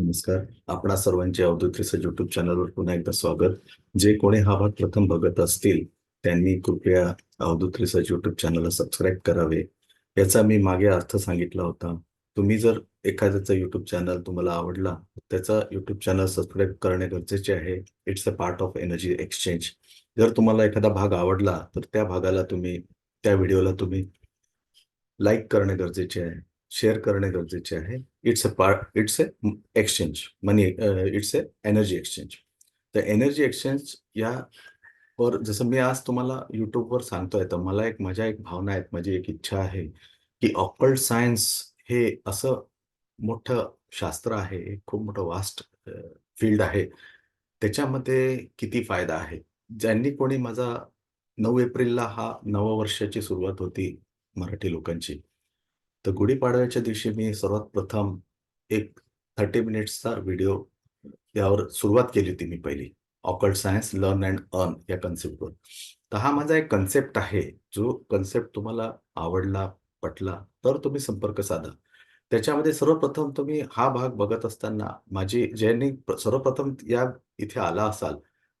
नमस्कार. आपणा सर्वांचे अवधूत युट्यूब चॅनलवर पुन्हा एकदा स्वागत. जे कोणी हा भाग प्रथम बघत असतील त्यांनी कृपया अवधूत रिसर्च युट्यूब चॅनलला सबस्क्राईब करावे. याचा मी मागे अर्थ सांगितला होता. तुम्ही जर एखाद्याचा युट्यूब चॅनल तुम्हाला आवडला त्याचा युट्यूब चॅनल सबस्क्राईब करणे गरजेचे आहे. It's a part of energy exchange. जर तुम्हाला एखादा भाग आवडला तर त्या भागाला तुम्ही त्या व्हिडिओला तुम्ही लाईक करणे गरजेचे आहे. शेअर करणे गरजेचे आहे. It's a part it's a exchange money it's a energy exchange तर एनर्जी एक्सचेंज या वर जसं मी आज तुम्हाला युट्यूबवर सांगतोय तर मला एक माझ्या एक भावना आहेत माझी एक इच्छा आहे की ऑकल्ट सायन्स हे असं मोठं शास्त्र आहे खूप मोठं वास्ट फील्ड uh, आहे. त्याच्यामध्ये किती फायदा आहे? ज्यांनी कोणी माझा नऊ एप्रिलला हा नववर्षाची सुरुवात होती मराठी लोकांची तर गुढीपाडव्याच्या दिवशी मी सर्वात प्रथम एक थर्टी मिनिट्सचा व्हिडिओ यावर सुरुवात केली होती मी पहिली. Occult science learn and earn या कन्सेप्टवर तर हा माझा एक कन्सेप्ट आहे. जो कन्सेप्ट तुम्हाला आवडला पटला तर तुम्ही संपर्क साधा. त्याच्यामध्ये सर्वप्रथम तुम्ही हा भाग बघत असताना माझी ज्यांनी सर्वप्रथम या इथे आला असाल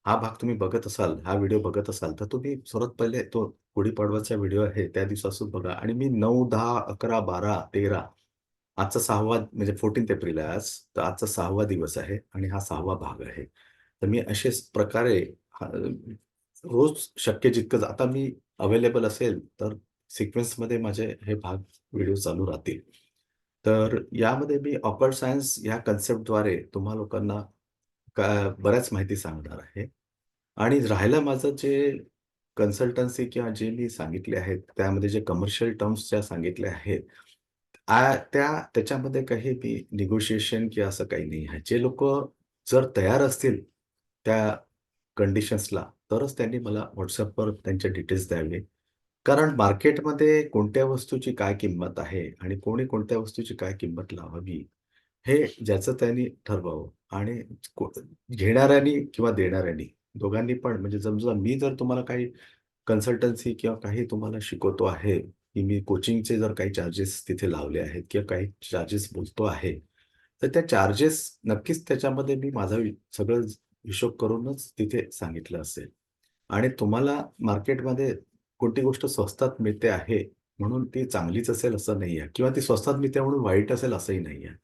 हा भाग तुम्ही बघत असाल हा व्हिडिओ बघत असाल तर तुम्ही सर्वात पहिले तो गुढीपाडवाचा व्हिडिओ आहे त्या दिवसापासून बघा. आणि मी नऊ दहा अकरा बारा तेरा आजचा सहावा म्हणजे फोर्टीन्थ एप्रिल आहे आज. तर आजचा सहावा दिवस आहे आणि हा सहावा भाग आहे. तर मी असेच प्रकारे रोज शक्य जितकं आता मी अवेलेबल असेल तर सिक्वेन्समध्ये माझे हे भाग व्हिडिओ चालू राहतील. तर यामध्ये मी ऑकल्ट सायन्स या कन्सेप्टद्वारे तुम्हा लोकांना का बऱ्याच माहिती सांगणार आहे. आणि राहिलं माझं जे कन्सल्टन्सी किंवा जे मी सांगितले आहेत त्यामध्ये जे कमर्शियल टर्म्स ज्या सांगितल्या आहेत त्या त्याच्यामध्ये काही मी निगोशिएशन किंवा असं काही नाही आहे. जे लोक जर तयार असतील त्या कंडिशन्सला तरच त्यांनी मला व्हॉट्सअपवर त्यांचे डिटेल्स द्यावे. कारण मार्केटमध्ये कोणत्या वस्तूची काय किंमत आहे आणि कोणी कोणत्या वस्तूची काय किंमत लावावी हे ज्याचं त्यांनी ठरवावं आणि घेणाऱ्यांनी किंवा देणाऱ्यांनी दोघांनी पण. म्हणजे समजा मी जर तुम्हाला काही कन्सल्टन्सी किंवा काही तुम्हाला शिकवतो आहे की मी कोचिंगचे जर काही चार्जेस तिथे लावले आहेत किंवा काही चार्जेस बोलतो आहे तर त्या चार्जेस नक्कीच त्याच्यामध्ये मी माझा सगळं हिशोब करूनच तिथे सांगितलं असेल. आणि तुम्हाला मार्केटमध्ये कोणती गोष्ट स्वस्तात मिळते आहे म्हणून ती चांगलीच असेल असं नाही आहे किंवा ती स्वस्तात मिळते म्हणून वाईट असेल असंही नाही आहे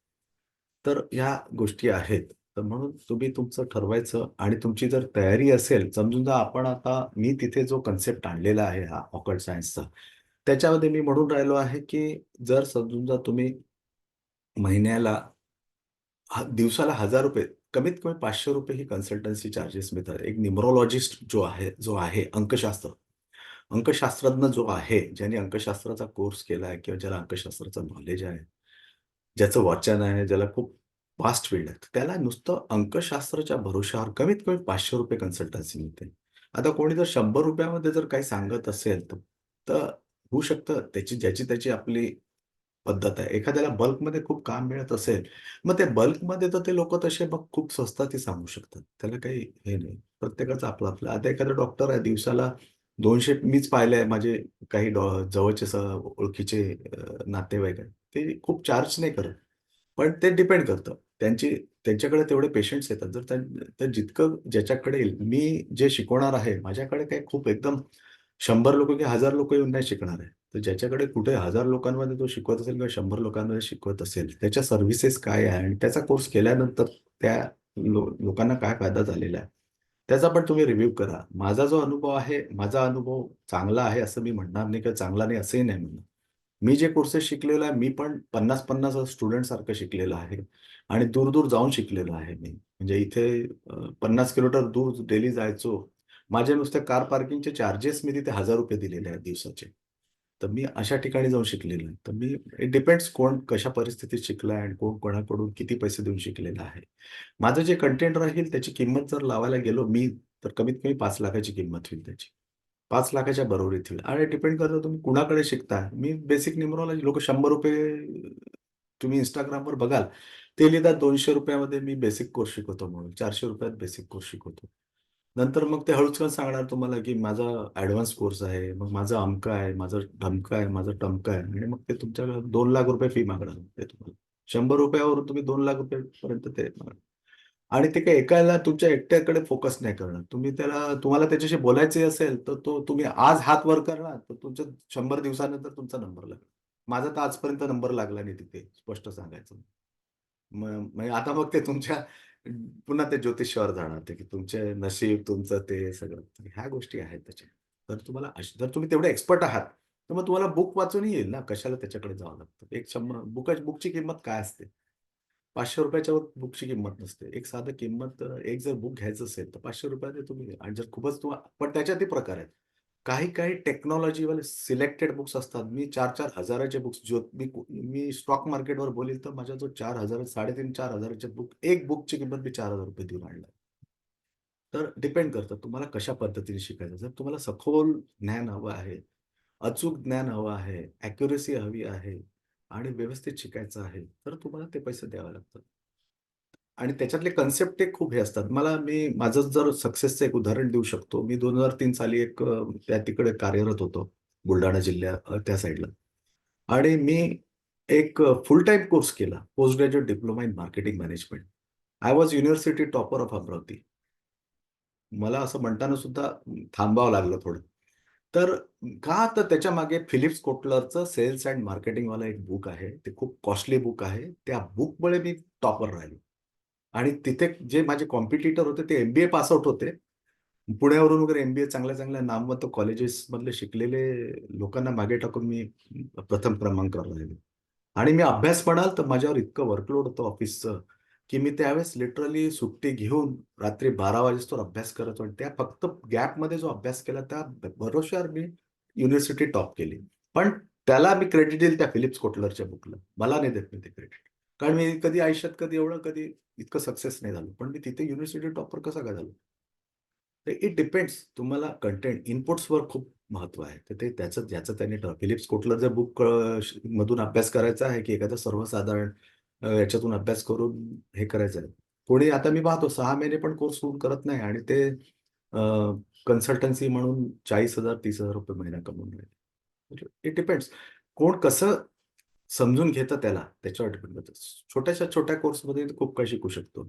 तर या गोष्टी आहेत. तर म्हणून तुम्ही तुमचं ठरवायचं आणि तुमची जर तयारी असेल समजून जा आपण आता मी तिथे जो कन्सेप्ट आणलेला आहे हा ऑकल्ट सायन्सचा त्याच्यामध्ये मी म्हणून राहिलो आहे की जर समजून जा तुम्ही महिन्याला दिवसाला हजार रुपये कमीत कमी पाचशे रुपये ही कन्सल्टन्सी चार्जेस मिळतात. एक न्युमरोलॉजिस्ट जो आहे जो आहे अंकशास्त्र अंकशास्त्रज्ञ जो आहे ज्याने अंकशास्त्राचा कोर्स केला आहे किंवा ज्याला अंकशास्त्राचं नॉलेज आहे ज्याचं वाचन आहे ज्याला खूप वास्ट फील्ड आहे त्याला नुसतं अंकशास्त्राच्या भरोशावर कमीत कमी पाचशे रुपये कन्सल्टन्सी मिळते. आता कोणी जर शंभर रुपयामध्ये जर काही सांगत असेल तर होऊ शकतं. त्याची ज्याची त्याची आपली पद्धत आहे. एखाद्याला बल्कमध्ये खूप काम मिळत असेल मग ते बल्कमध्ये तर ते लोक तसे मग खूप स्वस्तातही सांगू शकतात. त्याला काही हे नाही. प्रत्येकाचं आपलं आपलं. आता एखादा डॉक्टर आहे दिवसाला दोनशे मीच पाहिले माझे काही डॉ जवळचे ओळखीचे नातेवाईक आहेत. ते खूप चार्ज नाही करत. पण ते डिपेंड करतं. त्यांची त्यांच्याकडे तेवढे पेशंट्स येतात. जर त्या जितकं ज्याच्याकडे येईल मी जे शिकवणार आहे माझ्याकडे काही खूप एकदम शंभर लोक किंवा हजार लोक येऊन नाही शिकणार आहे. तर ज्याच्याकडे कुठे हजार लोकांमध्ये तो शिकवत असेल किंवा शंभर लोकांमध्ये शिकवत असेल त्याच्या सर्व्हिसेस काय आहे? आणि त्याचा कोर्स केल्यानंतर त्या लोकांना काय फायदा झालेला आहे? त्याचा पण तुम्ही रिव्ह्यू करा. माझा जो अनुभव आहे माझा अनुभव चांगला आहे असं मी म्हणणार नाही किंवा चांगला नाही असंही नाही म्हणणार. मी जे कोर्सेस शिकलेलो आहे मी पण पन्नास पन्नास स्टुडंट सारखं शिकलेलं आहे. आणि दूर दूर जाऊन शिकलेलो आहे मी. म्हणजे इथे पन्नास किलोमीटर दूर डेली जायचो. माझे नुसते कार पार्किंगचे चार्जेस मी तिथे हजार रुपये दिलेले आहेत दिवसाचे. तर मी अशा ठिकाणी जाऊन शिकलेलो आहे. तर मी इट डिपेंड्स कोण कशा परिस्थितीत शिकला आणि कोण कोणाकडून किती पैसे देऊन शिकलेला आहे. माझं जे कंटेंट राहील त्याची किंमत जर लावायला गेलो मी तर कमीत कमी पाच लाखाची किंमत होईल त्याची. पाच लाखाच्या बरोबरीत होईल आणि डिपेंड करतं तुम्ही कुणाकडे शिकता मी बेसिक न्युमरोलॉजी लोक शंभर रुपये तुम्ही इंस्टाग्रामवर बघाल ते लिहितात दोनशे रुपयामध्ये मी बेसिक कोर्स शिकवतो म्हणून. चारशे रुपयात बेसिक कोर्स शिकवतो. नंतर मग ते हळूच सांगणार तुम्हाला की माझा ऍडव्हान्स कोर्स आहे मग माझा अमका आहे माझं ढमका आहे माझं टमका आहे. आणि मग ते तुमच्या दोन लाख रुपये फी मागणार ते तुम्हाला. शंभर रुपयावरून तुम्ही दोन लाख रुपयापर्यंत ते आणि ते काही ऐकायला तुमच्या एकट्याकडे फोकस नाही करणार. तुम्ही त्याला तुम्हाला त्याच्याशी बोलायचे असेल तर तो तुम्ही आज हात वर करणार तर तुमच्या शंभर दिवसानंतर तुमचा नंबर लागला. माझा तर आजपर्यंत नंबर लागला नाही तिथे स्पष्ट सांगायचं. मग म्हणजे आता मग ते तुमच्या पुन्हा ते ज्योतिषावर जाणार ते की तुमचे नशीब तुमचं ते सगळं. ह्या गोष्टी आहेत त्याच्या. तर तुम्हाला जर तुम्ही तेवढे एक्सपर्ट आहात तर मग तुम्हाला बुक वाचूनही येईल ना कशाला त्याच्याकडे जावं लागतं. एक शंभर बुक बुकची किंमत काय असते? पाचशे रुपयाच्यावर बुकची किंमत नसते. एक साधं किंमत एक जर बुक घ्यायचं असेल तर पाचशे रुपयाने तुम्ही आणि जर खूपच तुम्हाला पण त्याच्यातही प्रकार आहेत. काही काही टेक्नॉलॉजीवाले सिलेक्टेड बुक्स असतात. मी चार चार हजाराचे बुक्स जो मी मी स्टॉक मार्केटवर बोलील तर माझ्या जो चार हजार साडेतीन चार हजाराचे बुक एक बुकची किंमत मी चार हजार रुपये देऊन आणला तर डिपेंड करतं तुम्हाला कशा पद्धतीने शिकायचं. जर तुम्हाला सखोल ज्ञान हवं आहे अचूक ज्ञान हवं आहे ॲक्युरेसी हवी आहे आणि व्यवस्थित शिकायचं आहे तर तुम्हाला ते पैसे द्यावे लागतात. आणि त्याच्यातले कन्सेप्ट ते खूप हे असतात. मला मी माझं जर सक्सेसचं एक उदाहरण देऊ शकतो. मी दोन हजार तीन साली एक त्या तिकडे कार्यरत होतो बुलढाणा जिल्ह्या त्या साईडला. आणि मी एक फुल टाईम कोर्स केला post graduate diploma in marketing management I was university topper of Amravati. मला असं म्हणताना सुद्धा थांबावं लागलं थोडं. तर का तर त्याच्यामागे फिलिप्स कोटलरचं सेल्स अँड मार्केटिंगवाला एक बुक आहे ते खूप कॉस्टली बुक आहे. त्या बुकमुळे मी टॉपर राहिलो. आणि तिथे जे माझे कॉम्पिटिटर होते ते एमबीए पास आउट होते. पुण्यावरून वगैरे एमबीए चांगल्या चांगल्या नामवंत कॉलेजेसमधले शिकलेले लोकांना मागे टाकून मी प्रथम क्रमांकावर राहिलो. आणि मी अभ्यास म्हणाल तर माझ्यावर इतकं वर्कलोड होतं ऑफिसचं की मी त्यावेळेस लिटरली सुट्टी घेऊन रात्री बारा वाजेस्तोवर अभ्यास करत होतो. त्या फक्त गॅपमध्ये जो अभ्यास केला त्या भरोश्यावर मी युनिव्हर्सिटी टॉप केली. पण त्याला मी क्रेडिट देईल त्या फिलिप्स कोटलरच्या बुकला मला नाही देत मी ते क्रेडिट कारण मी कधी आयुष्यात कधी एवढं कधी इतकं सक्सेस नाही झालो. पण मी तिथे युनिव्हर्सिटी टॉपर कसा काय झालो? तर इट डिपेंड्स तुम्हाला कंटेंट इनपुट्सवर खूप महत्त्व आहे. तर ते त्याचं ज्याचं त्यांनी फिलिप्स कोटलरचं बुक मधून अभ्यास करायचा आहे की एखादा सर्वसाधारण याच्यातून अभ्यास करून हे करायचं आहे. कोणी आता मी पाहतो सहा महिने पण कोर्स होऊन करत नाही आणि ते कन्सल्टन्सी म्हणून चाळीस हजार तीस हजार रुपये महिना कमवून राहिले. म्हणजे इट डिपेंड्स कोण कसं समजून घेतं त्याला त्याच्यावर डिपेंड करतं. छोट्याशा छोट्या कोर्समध्ये खूप काही शिकू शकतो.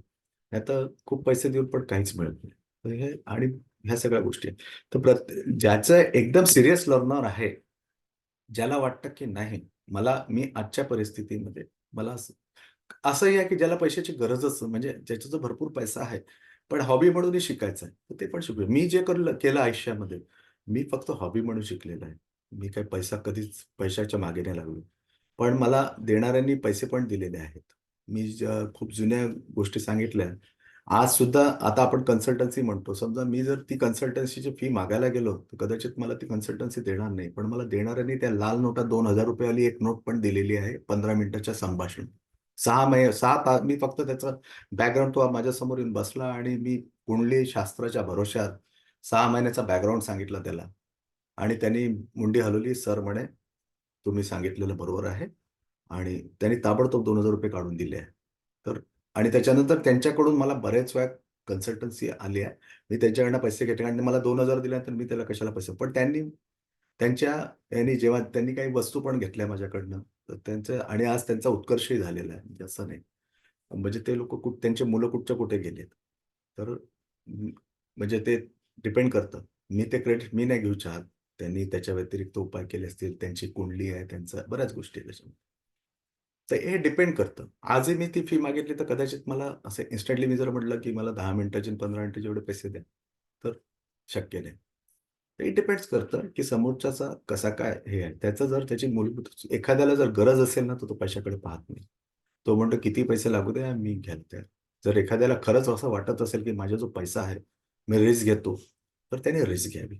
आता खूप पैसे देऊन पण काहीच मिळत नाही. हे आणि ह्या सगळ्या गोष्टी आहेत. तर प्रत्येक ज्याचं एकदम सिरियस लर्नर आहे ज्याला वाटतं की नाही मला मी आजच्या परिस्थितीमध्ये मला असं असंही आहे की ज्याला पैशाची गरजच म्हणजे ज्याच्याजवळ भरपूर पैसा आहे पण हॉबी म्हणूनही शिकायचं आहे तर ते पण शिकू मी जे करलं केलं आयुष्यामध्ये मी फक्त हॉबी म्हणून शिकलेलं आहे. मी काही पैसा कधीच पैशाच्या मागे नाही लागलो. पण मला देणाऱ्यांनी पैसे पण दिलेले आहेत. मी ज्या खूप जुन्या गोष्टी सांगितल्या. आज सुद्धा आता आपण कन्सल्टन्सी म्हणतो. समजा मी जर ती कन्सल्टन्सीची फी मागायला गेलो तर कदाचित मला ती कन्सल्टन्सी देणार नाही. पण मला देणाऱ्यांनी त्या लाल नोटा दोन हजार रुपयावाली एक नोट पण दिलेली आहे पंधरा मिनिटाच्या संभाषण. सहा महिने सहा ता मी फक्त त्याचा बॅकग्राऊंड तो माझ्यासमोर येऊन बसला आणि मी कुंडली शास्त्राच्या भरोश्यात सहा महिन्याचा बॅकग्राऊंड सांगितला त्याला. आणि त्यांनी मुंडी हलवली सर म्हणे तुम्ही सांगितलेलं बरोबर आहे. आणि त्यांनी ताबडतोब दोन हजार रुपये काढून दिले. आहे तर आणि त्याच्यानंतर त्यांच्याकडून मला बरेच वेळा कन्सल्टन्सी आली आहे. मी त्यांच्याकडनं पैसे घेतले आणि मला दोन हजार दिल्यानंतर मी त्याला कशाला पैसे पण त्यांनी त्यांच्या यांनी जेव्हा त्यांनी काही वस्तू पण घेतल्या माझ्याकडनं. तर त्यांचं आणि आज त्यांचा उत्कर्षही झालेला आहे. म्हणजे असं नाही. म्हणजे ते लोक कुठ त्यांचे मुलं कुठच्या कुठे गेलेत? तर म्हणजे ते डिपेंड करतं. मी ते क्रेडिट मी नाही घेऊ चाहत. त्यांनी त्याच्या व्यतिरिक्त उपाय केले असतील त्यांची कुंडली आहे त्यांचा बऱ्याच गोष्टी त्याच्यामध्ये. तर हे डिपेंड करतं. आजही मी ती फी मागितली तर कदाचित मला असं इन्स्टंटली मी जर म्हटलं की मला दहा मिनिटाचे पंधरा मिनिटाचे एवढे पैसे द्या तर शक्य नाही. इट डिपेंड्स करतं की समोरच्याचा कसा काय हे आहे. त्याचं जर त्याची मूलभूत एखाद्याला जर गरज असेल ना तर तो पैशाकडे पाहत नाही. तो म्हणतो किती पैसे लागू द्या मी घ्याल त्या जर एखाद्याला खरंच असं वाटत असेल की माझा जो पैसा आहे मी रिस्क घेतो तर त्याने रिस्क घ्यावी.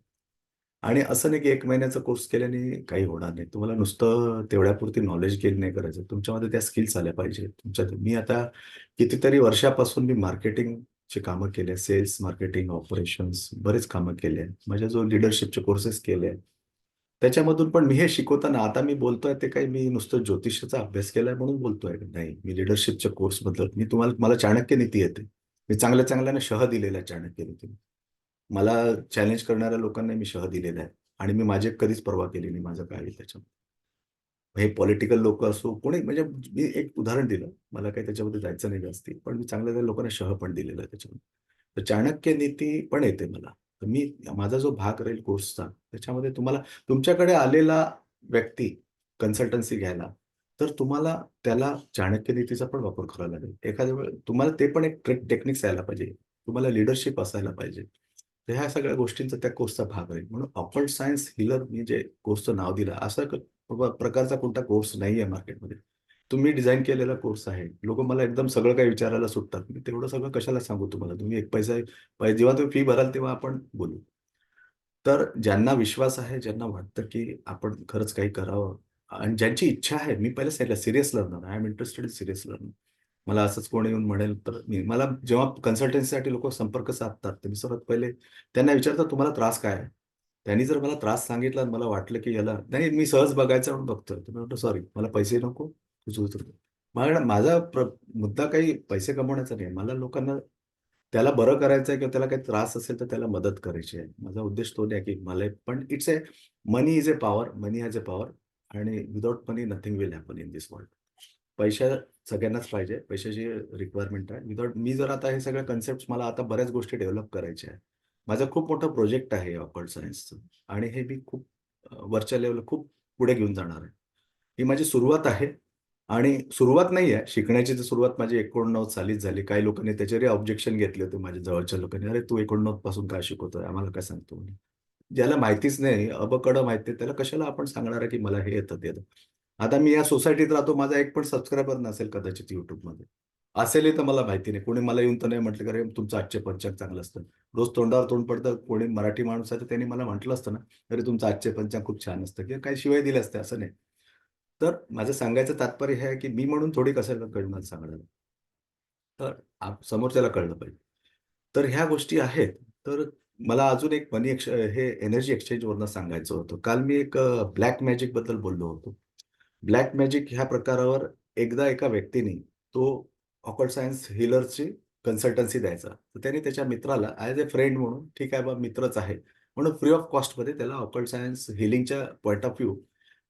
आणि असं नाही की एक महिन्याचा कोर्स केल्याने काही होणार नाही. तुम्हाला नुसतं तेवढ्यापुरती नॉलेज गेन नाही करायचं. तुमच्यामध्ये त्या स्किल्स आल्या पाहिजे तुमच्या मी आता कितीतरी वर्षापासून मी मार्केटिंग चे कामं केले सेल्स मार्केटिंग ऑपरेशन्स बरेच कामं केले माझ्या जो लिडरशिपचे कोर्सेस केले त्याच्यामधून पण मी हे शिकवताना आता मी बोलतोय ते काही मी नुसतं ज्योतिषाचा अभ्यास केलाय म्हणून बोलतोय. नाही मी लिडरशिपच्या कोर्सबद्दल मी तुम्हाला मला चाणक्य नीती येते. मी चांगल्या चांगल्याने शह दिलेला आहे चाणक्य नीती मला चॅलेंज करणाऱ्या लोकांना मी शह दिलेला आहे आणि मी माझे कधीच परवा केली नाही माझं काय त्याच्यामध्ये. हे पॉलिटिकल लोक असो कोणी म्हणजे मी एक उदाहरण दिलं. मला काही त्याच्यामध्ये जायचं नाही जास्ती पण मी चांगल्या त्या लोकांना शह पण दिलेलं आहे त्याच्यामध्ये. तर चाणक्य नीती पण येते मला. तर मी माझा जो भाग राहील कोर्सचा त्याच्यामध्ये तुम्हाला तुमच्याकडे आलेला व्यक्ती कन्सल्टन्सी घ्यायला तर तुम्हाला त्याला चाणक्य नीतीचा पण वापर करावा लागेल. एखाद्या वेळ तुम्हाला ते पण एक ट्रेक टेक्निक्स यायला पाहिजे. तुम्हाला लिडरशिप असायला पाहिजे. तर ह्या सगळ्या गोष्टींचा त्या कोर्सचा भाग आहे म्हणून अपल्ड सायन्स हिलर मी जे कोर्सचं नाव दिलं असं प्रकारचा कोणता कोर्स नाही आहे मार्केटमध्ये तुम्ही डिझाईन केलेला कोर्स आहे. लोक मला एकदम सगळं काही विचारायला सुटतात. मी तेवढं सगळं कशाला सांगू तुम्हाला? तुम्ही एक पैसा पै- जेव्हा तुम्ही फी भराल तेव्हा आपण बोलू. तर ज्यांना विश्वास आहे ज्यांना वाटतं की आपण खरंच काही करावं आणि ज्यांची इच्छा आहे मी पहिले सांगितलं serious learner I am interested in serious learner मला असंच कोणी येऊन म्हणेल तर मी मला जेव्हा कन्सल्टन्सीसाठी लोक संपर्क साधतात तर मी सर्वात पहिले त्यांना विचारतात तुम्हाला त्रास काय आहे? त्यांनी जर मला त्रास सांगितला आणि मला वाटलं की याला नाही मी सहज बघायचं म्हणून बघतोय. तुम्ही म्हणतो सॉरी मला पैसे नको तुझं उतर माझा प्र- मुद्दा काही पैसे कमवण्याचा नाही. मला लोकांना त्याला बरं करायचं आहे किंवा त्याला काही त्रास असेल तर त्याला मदत करायची आहे. माझा उद्देश तो नाही की मला पण it's a money is a power money has a power आणि without money nothing will happen in this world पैशा सगळ्यांनाच पाहिजे. पैशाची रिक्वायरमेंट आहे. विदाउट मी जर आता हे सगळे कन्सेप्ट मला आता बऱ्याच गोष्टी डेव्हलप करायच्या आहे माझा खूप मोठा प्रोजेक्ट आहे ऑकर्ड सायन्सचं आणि हे मी खूप वरच्या लेवलला खूप पुढे घेऊन जाणार आहे. ही माझी सुरुवात आहे आणि सुरुवात नाही आहे. शिकण्याची तर सुरुवात माझी एकोणनव्वद सालीच झाली. काही लोकांनी त्याच्यावरही ऑब्जेक्शन घेतले होते माझ्या जवळच्या लोकांनी. अरे तू एकोणनव्वदपासून काय शिकवतोय? आम्हाला काय सांगतो? ज्याला माहितीच नाही अबकडं माहिती त्याला कशाला आपण सांगणार आहे की मला हे येतं ते आता मी या सोसायटीत राहतो. माझा एक पण सबस्क्रायबर नसेल कदाचित युट्यूबमध्ये असेल तर मला माहिती नाही. कोणी मला येऊन तर नाही म्हटलं अरे तुमचं आजचे पंचांग चांगलं असतं. रोज तोंडावर तोंड पडतं. कोणी मराठी माणूस आहे तर त्यांनी मला म्हटलं असतं ना अरे तुमचं आजचे पंचांग खूप छान असतं किंवा काही शिवाय दिले असते असं नाही. तर माझं सांगायचं तात्पर्य हे आहे की मी म्हणून थोडी कसं कळणार सांगणार तर समोरच्याला कळलं पाहिजे. तर ह्या गोष्टी आहेत. तर मला अजून एक मनी एक्स हे एनर्जी एक्सचेंजवरनं सांगायचं होतं. काल मी एक ब्लॅक मॅजिकबद्दल बोललो होतो. ब्लॅक मॅजिक ह्या प्रकारावर एकदा एका व्यक्तीने तो ऑकल्ट सायन्स हिलरची कन्सल्टन्सी द्यायचा. तर त्याने त्याच्या मित्राला ॲज ए फ्रेंड म्हणून ठीक आहे बा मित्रच आहे म्हणून फ्री ऑफ कॉस्टमध्ये त्याला ऑकल्ट सायन्स हिलिंगच्या पॉईंट ऑफ व्ह्यू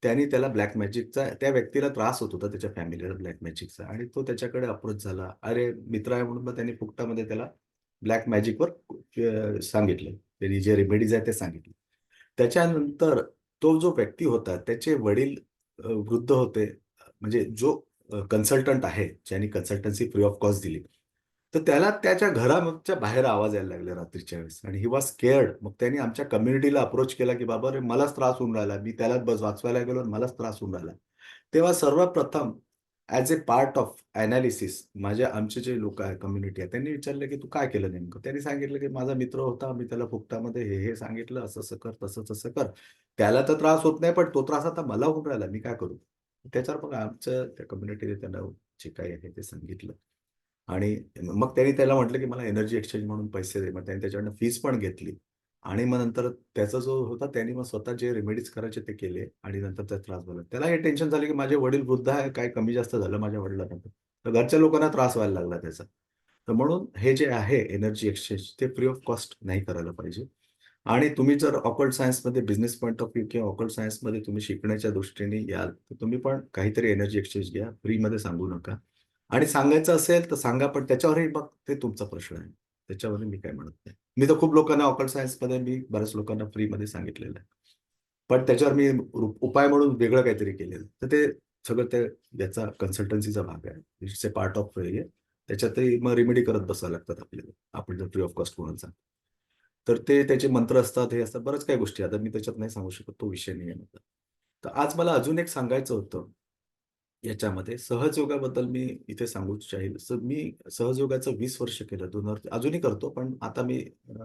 त्याने त्याला ब्लॅक मॅजिकचा त्या व्यक्तीला त्रास होत होता त्याच्या फॅमिलीला ब्लॅक मॅजिकचा आणि तो त्याच्याकडे अप्रोच झाला. अरे मित्र आहे म्हणून मग त्यांनी फुकटामध्ये त्याला ब्लॅक मॅजिकवर सांगितलं. त्यांनी जे रेमेडीज आहे ते सांगितले. त्याच्यानंतर तो जो व्यक्ती होता त्याचे वडील वृद्ध होते. म्हणजे जो कन्सल्टंट आहे ज्यांनी कन्सल्टन्सी फ्री ऑफ कॉस्ट दिली. तर त्याला त्याच्या घराच्या बाहेर आवाज यायला लागले रात्रीच्या वेळेस. आणि ही वॉज स्केअर्ड मग त्यांनी आमच्या कम्युनिटीला अप्रोच केला की बाबा रे मलाच त्रास होऊन राहिला. मी त्याला बस वाचवायला गेलो मलाच त्रास होऊन राहिला. तेव्हा सर्वप्रथम as a part of analysis माझे आमचे जे लोक आहे कम्युनिटी आहे त्यांनी विचारलं की तू काय केलं नेमकं? त्यांनी सांगितलं की माझा मित्र होता. मी त्याला फुकटामध्ये हे हे सांगितलं. असं असं कर तसं तसं कर. त्याला तर त्रास होत नाही पण तो त्रास आता मला होऊन राहिला. मी काय करू? त्याच्यावर मग आमचं त्या कम्युनिटीने त्यांना जे काही आहे ते सांगितलं. आणि मग त्यांनी त्याला म्हटलं की मला एनर्जी एक्सचेंज म्हणून पैसे दे. मग त्यांनी त्याच्याकडनं फीस पण घेतली. आणि मग नंतर त्याचा जो होता त्यांनी मग स्वतः जे रेमेडीज करायचे ते केले आणि नंतर त्या त्रास झाला. त्याला हे टेन्शन झालं की माझे वडील वृद्ध आहे काय कमी जास्त झालं माझ्या वडिलांना तर घरच्या लोकांना त्रास व्हायला लागला त्याचा. तर म्हणून हे जे आहे एनर्जी एक्सचेंज ते फ्री ऑफ कॉस्ट नाही करायला पाहिजे. आणि तुम्ही जर ऑकल्ट सायन्समध्ये बिझनेस पॉईंट ऑफ व्ह्यू किंवा ऑकल्ट सायन्समध्ये तुम्ही शिकण्याच्या दृष्टीने याल तर तुम्ही पण काहीतरी एनर्जी एक्सचेंज घ्या. फ्रीमध्ये सांगू नका. आणि सांगायचं असेल तर सांगा पण त्याच्यावरही मग ते तुमचा प्रश्न आहे. त्याच्यावर मी काय म्हणत नाही. मी तर खूप लोकांना ऑकल्ट सायन्समध्ये मी बऱ्याच लोकांना फ्रीमध्ये सांगितलेलं आहे. पण त्याच्यावर मी उपाय म्हणून वेगळं काहीतरी केलेलं तर ते सगळं ते याचा कन्सल्टन्सीचा भाग आहे. इट्स ए पार्ट ऑफ हे त्याच्यातही मग रेमेडी करत बसावं लागतात आपल्याला. आपण जर फ्री ऑफ कॉस्ट म्हणून सांग तर ते त्याचे मंत्र असतात हे असतात बरंच काही गोष्टी. आता मी त्याच्यात नाही सांगू शकत तो विषय नाही आहे माझा. तर आज मला अजून एक सांगायचं होतं याच्यामध्ये. सहजयोगाबद्दल मी इथे सांगू चाहील. मी सहजयोगाचं वीस वर्ष केलं दोन वर्ष अजूनही करतो पण आता मी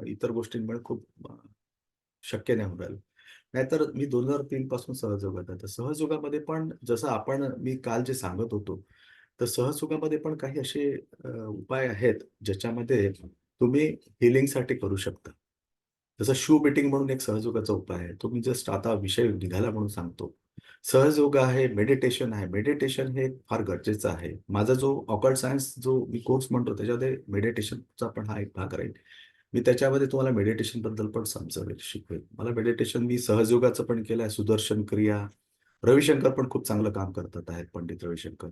इतर गोष्टींमुळे खूप शक्य नाही होऊन राहिलं. नाहीतर मी दोन हजार तीन पासून सहजयोगात आहे. तर सहजयोगामध्ये पण जसं आपण मी काल जे सांगत होतो तर सहजयोगामध्ये पण काही असे उपाय आहेत ज्याच्यामध्ये तुम्ही हिलिंगसाठी करू शकता. जसं शू बिटिंग म्हणून एक सहजयोगाचा उपाय आहे. तो मी जस्ट आता विषय निघाला म्हणून सांगतो. सहजयोग आहे मेडिटेशन आहे. मेडिटेशन हे फार गरजेचं आहे. माझा जो ऑकर्ड सायन्स जो मी कोर्स म्हणतो त्याच्यामध्ये मेडिटेशनचा पण हा एक भाग राहील. मी त्याच्यामध्ये तुम्हाला मेडिटेशनबद्दल पण समजावेल शिकवेल. मला मेडिटेशन मी सहजयोगाचं पण केलं आहे सुदर्शन क्रिया. रविशंकर पण खूप चांगलं काम करतात आहेत पंडित रविशंकर.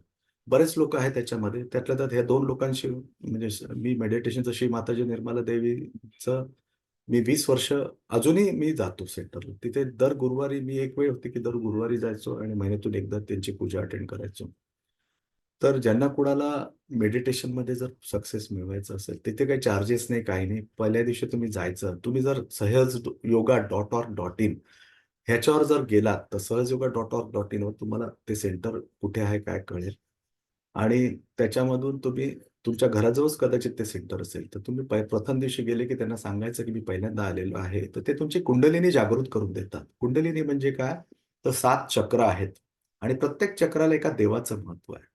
बरेच लोक आहेत त्याच्यामध्ये. त्यातल्या त्यात ह्या दोन लोकांशी म्हणजे मी मेडिटेशनचं श्री माताजी निर्मला देवीचं मी वीस वर्ष अजूनही मी जातो सेंटरला. तिथे दर गुरुवारी मी एक वेळ होती की दर गुरुवारी जायचो आणि महिन्यातून एकदा त्यांची पूजा अटेंड करायचो. तर ज्यांना कुणाला मेडिटेशनमध्ये जर सक्सेस मिळवायचं असेल तिथे काही चार्जेस नाही काही नाही. पहिल्या दिवशी तुम्ही जायचं. तुम्ही जर Sahaj Yoga dot org dot in ह्याच्यावर जर गेलात तर Sahaj Yoga dot org dot इनवर तुम्हाला ते सेंटर कुठे आहे काय कळेल. आणि त्याच्यामधून तुम्ही तुमच्या घराजवळच कदाचित ते सेंटर असेल तर तुम्ही प्रथम दिवशी गेले की त्यांना सांगायचं की मी पहिल्यांदा आलेलो आहे तर ते तुमची कुंडलिनी जागृत करून देतात. कुंडलिनी म्हणजे काय? तर सात चक्र आहेत आणि प्रत्येक चक्राला एका देवाचं महत्त्व आहे.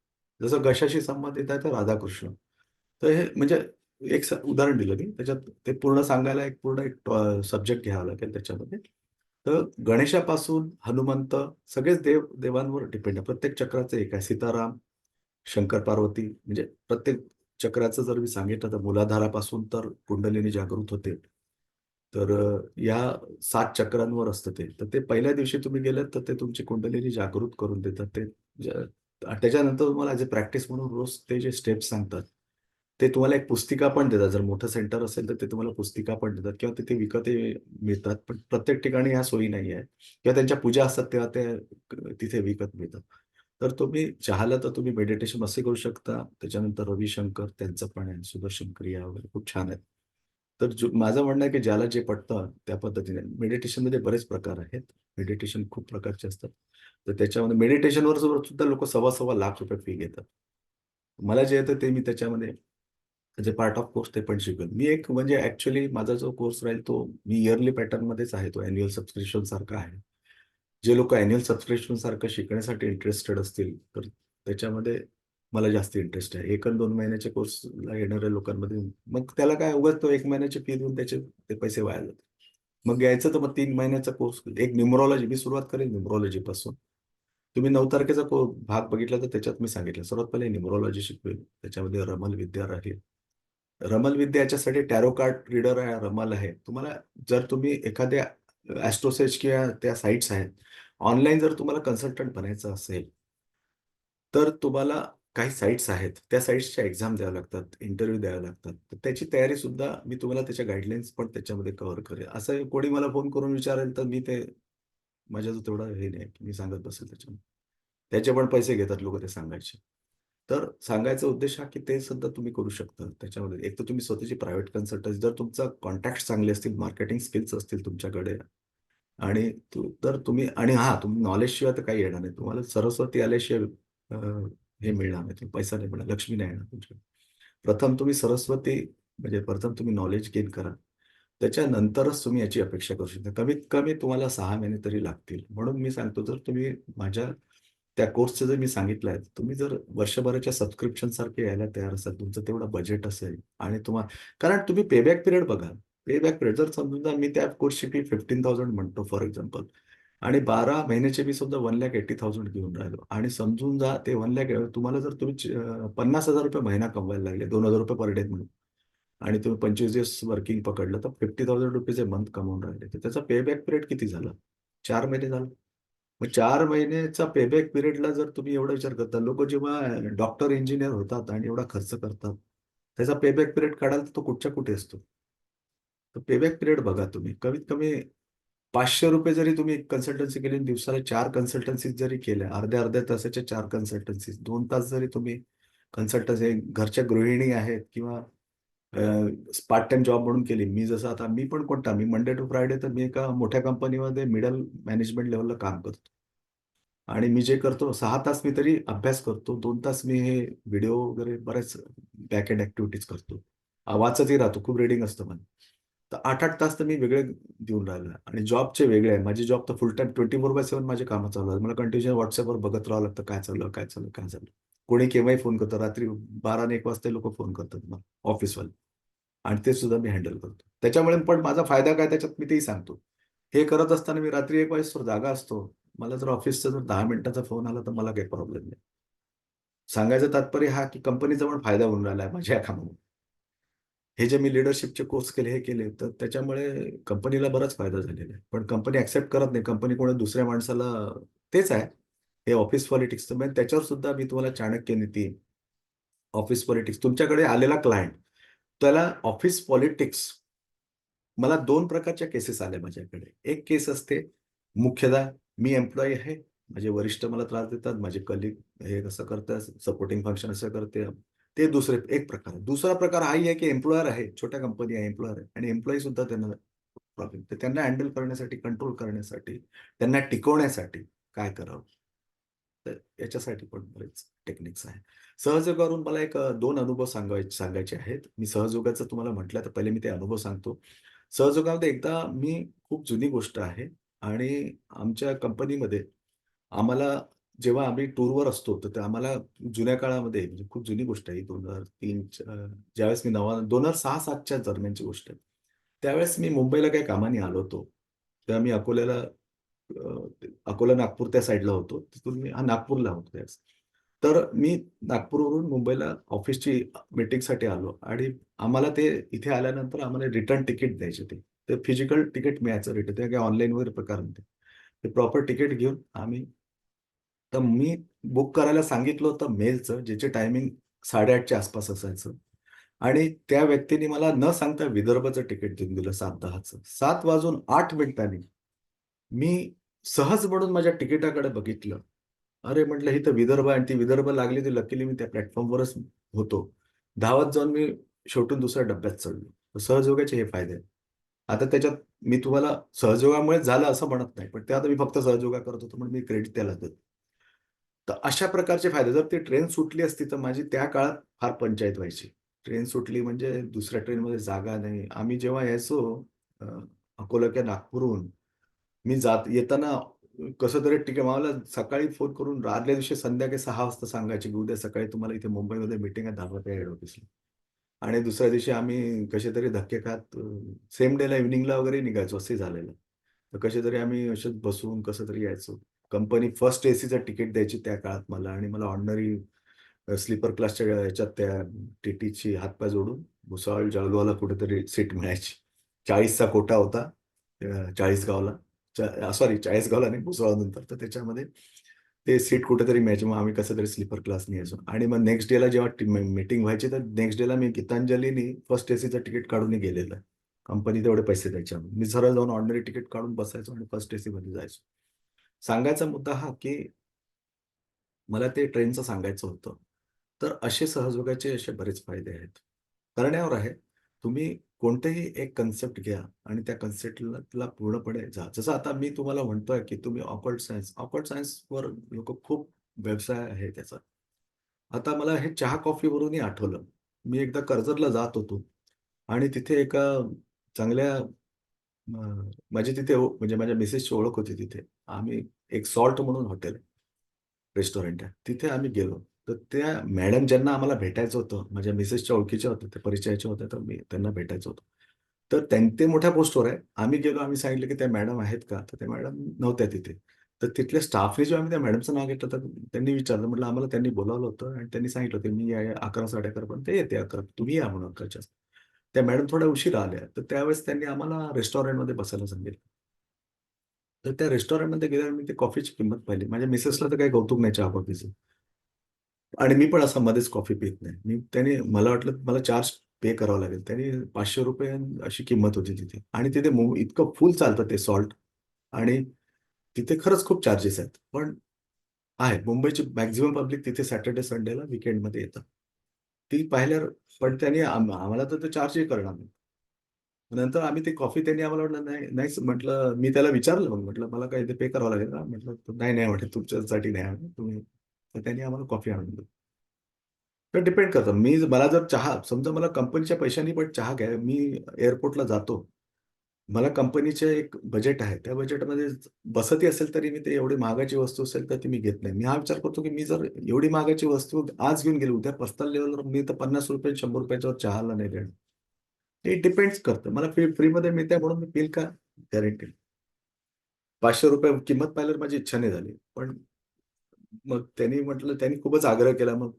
जसं गशाशी संबंधित आहे तर राधाकृष्ण. तर हे म्हणजे एक स- उदाहरण दिलं मी. त्याच्यात ते पूर्ण सांगायला एक पूर्ण एक सब्जेक्ट घ्यावा लागेल त्याच्यामध्ये. तर गणेशापासून हनुमंत सगळेच देव देवांवर डिपेंड आहे. प्रत्येक चक्राचं एक आहे. सीताराम शंकर पार्वती म्हणजे प्रत्येक चक्राचं जर मी सांगितलं तर मुलाधारापासून तर कुंडलिनी जागृत होते. तर या सात चक्रांवर असतं ते. तर ते पहिल्या दिवशी तुम्ही गेलात तर ते तुमची कुंडलिनी जागृत करून देतात. ते त्याच्यानंतर तुम्हाला ॲज अ प्रॅक्टिस म्हणून रोज ते जे स्टेप्स सांगतात ते तुम्हाला एक पुस्तिका पण देतात. जर मोठं सेंटर असेल तर ते तुम्हाला पुस्तिका पण देतात. किंवा तिथे विकत मिळतात पण प्रत्येक ठिकाणी ह्या सोयी नाही आहे किंवा त्यांच्या पूजा असतात तेव्हा ते तिथे विकत मिळतात. तर तुम्ही चहाला तर तुम्ही मेडिटेशन असे करू शकता. त्याच्यानंतर रविशंकर त्यांचं पण आहे सुदर्शन क्रिया वगैरे खूप छान आहेत. तर जो- माझं म्हणणं आहे की ज्याला जे पटतं त्या पद्धतीने. मेडिटेशनमध्ये बरेच प्रकार आहेत. मेडिटेशन खूप प्रकारचे असतात. तर त्याच्यामध्ये मेडिटेशनवर सुद्धा लोक सव्वा सव्वा लाख रुपये फी घेतात. मला जे येतं ते मी त्याच्यामध्ये जे पार्ट ऑफ कोर्स ते पण शिकवेन. मी एक म्हणजे ऍक्च्युली माझा जो कोर्स राहील तो मी इयरली पॅटर्न मध्येच आहे. तो अॅन्युअल सबस्क्रिप्शन सारखा आहे. जे लोक अॅन्युअल सबस्क्रिप्शन सारखं शिकण्यासाठी इंटरेस्टेड असतील तर त्याच्यामध्ये मला जास्त इंटरेस्ट आहे. एक आणि दोन महिन्याच्या कोर्सला येणाऱ्या लोकांमध्ये मग त्याला काय उगाच तो एक महिन्याची फी देऊन त्याचे ते पैसे वाया जातात. मग घ्यायचं तर मग तीन महिन्याचा कोर्स एक न्युमरॉलॉजी मी सुरुवात करेन न्युमरॉलॉजी पासून. तुम्ही नऊ तारखेचा को- भाग बघितला तर त्याच्यात मी सांगितलं सर्वात पहिले न्युमरॉलॉजी शिकवेल. त्याच्यामध्ये रमल विद्या राहील रमल विद्या याच्यासाठी टॅरो कार्ड रीडर आहे रमल आहे. तुम्हाला जर तुम्ही एखाद्या ॲस्ट्रोसेज किंवा त्या साईट्स आहेत. ऑनलाईन जर तुम्हाला कन्सल्टंट बनायचं असेल तर तुम्हाला काही साईट्स आहेत. त्या साईट्सच्या एक्झाम द्याव्या लागतात इंटरव्ह्यू द्यावे लागतात. तर त्याची तयारी सुद्धा मी तुम्हाला त्याच्या गाईडलाईन्स पण त्याच्यामध्ये कव्हर करेल. असं कोणी मला फोन करून विचारेल तर मी ते माझ्याजवळ तेवढं हे नाही मी सांगत बसेल त्याच्यामध्ये. त्याचे पण पैसे घेतात लोक ते सांगायचे. तर सांगायचा उद्देश हा की ते सुद्धा तुम्ही करू शकता त्याच्यामध्ये. एक तर तुम्ही स्वतःची प्रायव्हेट कन्सल्टन्सी जर तुमचा कॉन्टॅक्ट चांगले असतील मार्केटिंग स्किल्स असतील तुमच्याकडे आणि तू- तर तुम्ही आणि हा तुम्ही नॉलेजशिवाय तर काही येणार नाही. तुम्हाला सरस्वती आल्याशिवाय हे मिळणार नाही तुम्ही पैसा नाही मिळणार लक्ष्मी नाही येणार तुमच्याकडे. प्रथम तुम्ही सरस्वती म्हणजे प्रथम तुम्ही नॉलेज गेन करा. त्याच्यानंतरच तुम्ही याची अपेक्षा करू शकता. कमीत कमी तुम्हाला सहा महिने तरी लागतील. म्हणून मी सांगतो जर तुम्ही माझ्या त्या कोर्सचं जर मी सांगितलं आहे तुम्ही जर वर्षभराच्या सबस्क्रिप्शन सारखे यायला तयार असाल तुमचं तेवढं बजेट असेल आणि तुम्हाला कारण तुम्ही पेबॅक पिरियड बघा. पेबॅक पिरियड जर समजून जा मी त्या कोर्सची फी फिफ्टीन थाउजंड म्हणतो फॉर एक्झाम्पल आणि बारा महिन्याचे मी सुद्धा वन लॅक एटी थाउजंड घेऊन राहिलो. आणि समजून जा ते वन लॅक तुम्हाला जर तुम्ही पन्नास हजार रुपये महिना कमवायला लागले दोन हजार रुपये पर डे म्हणून आणि तुम्ही पंचवीस दिवस वर्किंग पकडलं तर fifty thousand rupees a month कमवून राहिले. तर त्याचा पेबॅक पिरियड किती झाला? चार महिने झाला. मग चार महिन्याचा पेबॅक पिरियडला जर तुम्ही एवढा विचार करता लोक जेव्हा डॉक्टर इंजिनियर होतात आणि एवढा खर्च करतात त्याचा पेबॅक पिरियड काढाल तर तो कुठच्या कुठे असतो? तर पेबॅक पिरियड बघा तुम्ही. कमीत कमी पाचशे रुपये जरी तुम्ही कन्सल्टन्सी केली आणि दिवसाला चार कन्सल्टन्सी जरी केल्या अर्ध्या अर्ध्या तासाच्या चार कन्सल्टन्सी दोन तास जरी तुम्ही कन्सल्टन्सी घरच्या गृहिणी आहेत किंवा पार्ट टाइम जॉब म्हणून केली. मी जसं आता मी पण कोणता मी मंडे टू फ्रायडे तर मी एका मोठ्या कंपनीमध्ये मिडल मॅनेजमेंट लेवलला काम करतो. आणि मी जे करतो सहा तास मी तरी अभ्यास करतो. दोन तास मी हे व्हिडिओ वगैरे बऱ्याच बॅक एंड ऍक्टिव्हिटीज करतो वाचतही राहतो खूप रिडिंग असतं पण तर आठ आठ तास तर मी वेगळे देऊन राहिलो. आणि जॉबचे वेगळे आहे. माझी जॉब तर full time twenty four by seven माझे कामं चालू आहेत. मला कंटिन्यू व्हॉट्सअपवर बघत राहावं लागतं काय चाललं काय चाललं काय चाललं कोणी केव्हाही फोन करतं. रात्री बारा आणि एक वाजता लोक फोन करतात मला ऑफिसवाले आणि ते सुद्धा मी हँडल करतो. त्याच्यामुळे पण माझा फायदा काय त्याच्यात मी तेही सांगतो. हे करत असताना मी रात्री एक वाजता जागा असतो. मला जर ऑफिसचा जर दहा मिनिटाचा फोन आला तर मला काही प्रॉब्लेम नाही. सांगायचं तात्पर्य हा की कंपनीचा पण फायदा होऊन राहिला आहे माझ्या कामामुळे. हे जे मी लिडरशिपचे कोर्स केले हे केले तर त्याच्यामुळे कंपनीला बराच फायदा झालेला आहे. पण कंपनी ऍक्सेप्ट करत नाही. कंपनी कोणी दुसऱ्या माणसाला तेच आहे. हे ऑफिस पॉलिटिक्स म्हणजे त्याच्यावर सुद्धा मी तुम्हाला चाणक्य नीती ऑफिस पॉलिटिक्स तुमच्याकडे आलेला क्लायंट त्याला ऑफिस पॉलिटिक्स मला दोन प्रकारच्या केसेस आल्या माझ्याकडे. एक केस असते मुख्यतः मी एम्प्लॉई आहे माझे वरिष्ठ मला त्रास देतात माझे कलिग हे कसं करतात सपोर्टिंग फंक्शन असं करते. ते दुसरे एक प्रकार आहे. दुसरा प्रकार हाही आहे की एम्प्लॉयर आहे छोट्या कंपनी आहे एम्प्लॉयर आहे. आणि एम्प्लॉई सुद्धा त्यांना प्रॉब्लेम तर त्यांना हँडल करण्यासाठी कंट्रोल करण्यासाठी त्यांना टिकवण्यासाठी काय करावं? तर याच्यासाठी पण बरेच टेक्निक्स आहे सहयोगावरून मला एक दोन अनुभव सांगायचे सांगायचे आहेत. मी सहजोगाचं तुम्हाला म्हटलं तर पहिले मी ते अनुभव सांगतो. सहयोगामध्ये एकदा मी खूप जुनी गोष्ट आहे आणि आमच्या कंपनीमध्ये आम्हाला जेव्हा आम्ही टूरवर असतो तर आम्हाला जुन्या काळामध्ये म्हणजे खूप जुनी गोष्ट आहे दोन हजार तीन ज्यावेळेस मी नवा दोन हजार सहा सातच्या दरम्यानची गोष्ट आहे. त्यावेळेस मी मुंबईला काही कामाने आलो होतो. तेव्हा मी अकोल्याला अकोला नागपूर त्या साईडला होतो. तिथून मी हा नागपूरला होतो त्यावेळेस. तर मी नागपूरवरून मुंबईला ऑफिसची मीटिंगसाठी आलो आणि आम्हाला ते इथे आल्यानंतर आम्हाला रिटर्न तिकीट द्यायचे ते. ते फिजिकल तिकीट मिळायचं रिटर्न. ते काही ऑनलाईन वगैरे प्रकार नव्हते. ते प्रॉपर तिकीट घेऊन आम्ही तर मी बुक करायला सांगितलं होतं मेलचं ज्याचे टायमिंग साडेआठच्या आसपास असायचं. आणि त्या व्यक्तीने मला न सांगता विदर्भचं तिकीट देऊन दिलं सात दहाचं. सात वाजून आठ मिनिटांनी मी सहज म्हणून माझ्या तिकिटाकडे बघितलं. अरे म्हटलं ही तर विदर्भ आणि ती विदर्भ लागली ती लकीली मी त्या प्लॅटफॉर्मवरच होतो. धावत जाऊन मी शेवटून दुसऱ्या डब्यात चढलो. सहजोगाचे सहजयोगाचे हे फायदे आहेत. आता त्याच्यात मी तुम्हाला सहजयोगामुळे झालं असं म्हणत नाही पण ते आता मी फक्त सहजयोगा करत होतो म्हणून मी क्रेडिट त्याला देतो. तर अशा प्रकारचे फायदे जर ती ट्रेन सुटली असती तर माझी त्या काळात फार पंचायत व्हायची. ट्रेन सुटली म्हणजे दुसऱ्या ट्रेनमध्ये जागा नाही. आम्ही जेव्हा यायचो अकोला किंवा नागपूरहून मी जात येताना कसं तरी ठीक आहे मला सकाळी फोन करून आदल्या दिवशी संध्याकाळी सहा वाजता सांगायची की उद्या सकाळी तुम्हाला इथे मुंबईमध्ये मिटिंग आहे दहा हेड ऑफिसला आणि दुसऱ्या दिवशी आम्ही कसे तरी धक्के खात सेम डेला इव्हिनिंगला वगैरे निघायचो असे झालेलं. तर कसे तरी आम्ही असेच बसून कसं तरी यायचो. कंपनी फर्स्ट एसीचं तिकीट द्यायची त्या काळात मला आणि मला ऑर्डनरी स्लीपर क्लासच्या याच्यात त्या टीटीची हातपाय जोडून भुसावळ जळगावला कुठेतरी सीट मिळायची. चाळीसचा कोटा होता चाळीसगावला. सॉरी चाळीसगावला नाही भुसावळ नंतर तर. त्याच्यामध्ये ते सीट कुठेतरी मिळायचे मग आम्ही कसं तरी स्लीपर क्लास यायचो. आणि मग नेक्स्ट डेला जेव्हा मीटिंग व्हायची तर नेक्स्ट डेला मी गीतांजलीनी फर्स्ट एसीचं तिकीट काढून गेलेलं. आहे कंपनी तेवढे पैसे द्यायचे मी सरळ जाऊन ऑर्डिनरी तिकीट काढून बसायचो आणि फर्स्ट एसी मध्ये जायचो. सांगायचा मुद्दा हा की मला ते ट्रेनचं सांगायचं होतं. तर असे सहजोगाचे असे बरेच फायदे आहेत. करण्यावर आहे. तुम्ही कोणतेही एक कन्सेप्ट घ्या आणि त्या कन्सेप्टला पूर्णपणे जा. जसं आता मी तुम्हाला म्हणतोय की तुम्ही ऑकवर्ड सायन्स ऑकवर्ड सायन्सवर लोक खूप व्यवसाय आहे त्याचा. आता मला हे चहा कॉफीवरूनही आठवलं. मी एकदा कर्जतला जात होतो आणि तिथे एका चांगल्या म्हणजे माझी तिथे म्हणजे माझ्या मिसेसची ओळख होती तिथे. आम्ही एक सॉल्ट म्हणून हॉटेल रेस्टॉरंट आहे. तिथे आम्ही गेलो. तर त्या मॅडम ज्यांना आम्हाला भेटायचं होतं माझ्या मिसेसच्या ओळखीच्या होत्या ते परिचयाच्या होत्या तर मी त्यांना भेटायचं होतं. तर त्यां ते मोठ्या पोस्टवर आहे. आम्ही गेलो आम्ही सांगितलं की त्या मॅडम आहेत का? तर त्या मॅडम नव्हत्या तिथे. तर तिथल्या स्टाफने जेव्हा आम्ही त्या मॅडमचं नाव घेतलं तर त्यांनी विचारलं म्हटलं आम्हाला त्यांनी बोलावलं होतं आणि त्यांनी सांगितलं होतं मी या अकरा साडे अकरा पर्यंत येते अकरा तुम्ही या म्हणून अकराच्या त्या मॅडम थोड्या उशिरा आल्या. तर त्यावेळेस त्यांनी आम्हाला रेस्टॉरंटमध्ये बसायला सांगितलं. तर त्या रेस्टॉरंटमध्ये गेल्यावर मी ते कॉफीची किंमत पाहिली. माझ्या मिसेसला तर काही कौतुक नाही चहा कॉफीचं आणि मी पण असं मध्येच कॉफी पित नाही. मी त्याने मला वाटलं मला चार्ज पे करावं लागेल. त्याने पाचशे रुपये अशी किंमत होती तिथे. आणि तिथे इतकं फुल चालतं ते सॉल्ट. आणि तिथे खरंच खूप चार्जेस आहेत. पण आहे मुंबईची मॅक्झिमम पब्लिक तिथे सॅटर्डे संडेला विकेंडमध्ये येतात ती पाहिल्यावर पण त्याने आम्हाला तर ते चार्जही करणार नाही. नंतर आम्ही ते कॉफी त्यांनी आम्हाला वाटलं नाही नाहीच. म्हटलं मी त्याला विचारलं. मग म्हटलं मला काही ते पे करावं लागेल ना? म्हटलं नाही नाही म्हटलं तुमच्यासाठी नाही तुम्ही तर त्यांनी आम्हाला कॉफी आणून दिली. तर डिपेंड करतं. मी मला जर चहा समजा मला कंपनीच्या पैशांनी पण चहा घ्या मी एअरपोर्टला जातो. मला कंपनीचे एक बजेट आहे. त्या बजेटमध्ये बसती असेल तरी मी ते एवढी महागाची वस्तू असेल तर ती मी घेत नाही. मी हा विचार करतो की मी जर एवढी महागाची वस्तू आज घेऊन गेलो उद्या पर्सनल लेवलवर मी तर पन्नास रुपये शंभर रुपयाच्यावर चहाला नाही देणार. ते डिपेंड्स करतं. मला फ्री फ्रीमध्ये मिळते म्हणून मी पिल का गॅरंटी पाचशे रुपये किंमत पाहिल्यावर माझी इच्छा नाही झाली. पण मग त्यांनी म्हटलं त्यांनी खूपच आग्रह केला. मग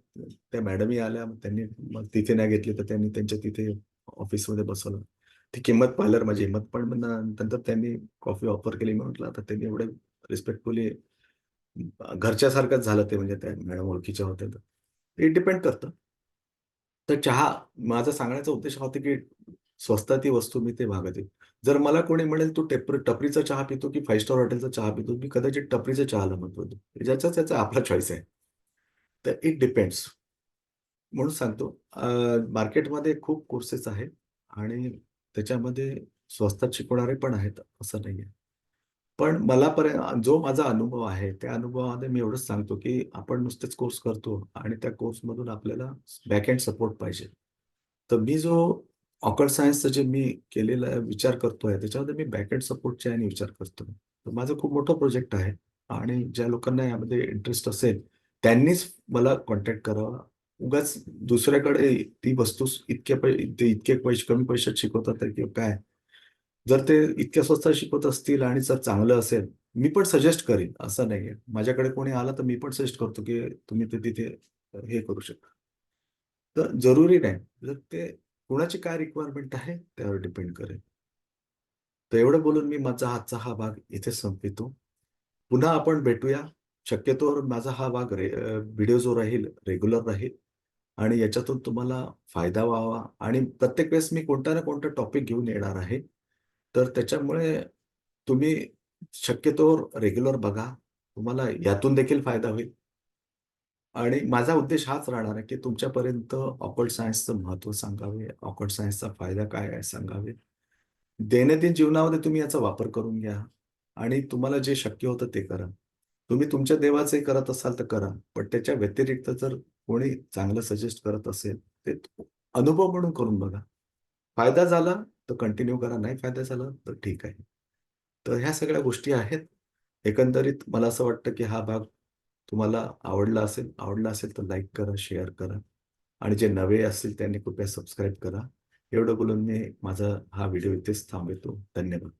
त्या मॅडमही आल्या. मग त्यांनी मग तिथे नाही घेतली तर त्यांनी त्यांच्या तिथे ऑफिसमध्ये बसवलं. ती किंमत पाहिल्यावर माझी हिंमत पण नंतर त्यांनी कॉफी ऑफर केली. मी म्हटलं आता त्यांनी एवढे रिस्पेक्टफुली घरच्यासारखंच झालं ते म्हणजे त्या मॅडम ओळखीच्या होत्या तर. ते डिपेंड करतं. तर चहा माझा सांगण्याचा उद्देश हा होता की स्वस्तात ती वस्तू मी ते भागत येईल जर मला कोणी म्हणेल तू टेपर टपरीचा चहा पितो की फाईव्ह स्टार हॉटेलचा चहा पितो? मी कदाचित टपरीचा चहाला म्हणतो. ज्याचा त्याचा आपला चॉईस आहे. तर इट डिपेंड्स म्हणून सांगतो मार्केटमध्ये खूप कोर्सेस आहेत आणि त्याच्यामध्ये स्वस्तात शिकवणारे पण आहेत असं नाही आहे पण मला पर्यंत जो माझा अनुभव आहे त्या अनुभवामध्ये मी एवढंच सांगतो की आपण नुसतेच कोर्स करतो आणि त्या कोर्समधून आपल्याला बॅक अँड सपोर्ट पाहिजे. तर मी जो ऑकर्ड सायन्सचं जे मी केलेला विचार करतोय त्याच्यामध्ये मी बॅक सपोर्टच्या आणि विचार करतोय. तर माझं खूप मोठं प्रोजेक्ट आहे आणि ज्या लोकांना यामध्ये इंटरेस्ट असेल त्यांनीच मला कॉन्टॅक्ट करावा उगाच दुसऱ्याकडे ती वस्तू इतक्या पै ते इतके पैसे कमी पैशात शिकवतात तर किंवा काय? जर ते इतक्या स्वस्त शिकवत असतील आणि जर चांगलं असेल मी पण सजेस्ट करीन असं नाहीये. माझ्याकडे कोणी आला तर मी पण सजेस्ट करतो की तुम्ही ते तिथे हे करू शकता. तर जरुरी नाही. जर ते कुणाची काय रिक्वायरमेंट आहे त्यावर डिपेंड करेल. तर एवढं बोलून मी माझा आजचा हा भाग इथे संपवितो. पुन्हा आपण भेटूया. शक्यतोवर माझा हा भाग रे व्हिडिओ जो राहील रेग्युलर राहील. आणि याच्यातून तुम्हाला फायदा व्हावा. आणि प्रत्येक वेळेस मी कोणता ना कोणता टॉपिक घेऊन येणार आहे. तर त्याच्यामुळे तुम्ही शक्यतोवर रेग्युलर बघा. तुम्हाला यातून देखील फायदा होईल. आणि माझा उद्देश हाच राहणार आहे की तुमच्यापर्यंत ऑकल्ट सायन्सचं महत्त्व सांगावे ऑकर्ड सायन्सचा फायदा काय आहे सांगावे. दैनंदिन जीवनामध्ये तुम्ही याचा वापर करून घ्या आणि तुम्हाला जे शक्य होतं ते करा. तुम्ही तुमच्या देवाचे करत असाल तर करा पण त्याच्या व्यतिरिक्त जर कोणी चांगलं सजेस्ट करत असेल ते अनुभव म्हणून करून बघा. फायदा झाला तर कंटिन्यू करा नाही फायदा झाला तर ठीक आहे. तर ह्या सगळ्या गोष्टी आहेत. एकंदरीत मला असं वाटतं की हा भाग तुम्हाला आवडला असेल आवडला असेल तर लाईक करा शेअर करा. आणि जे नवे असतील त्यांनी कृपया सबस्क्राईब करा. एवढं बोलून मी माझा हा व्हिडिओ इथेच थांबवतो. धन्यवाद.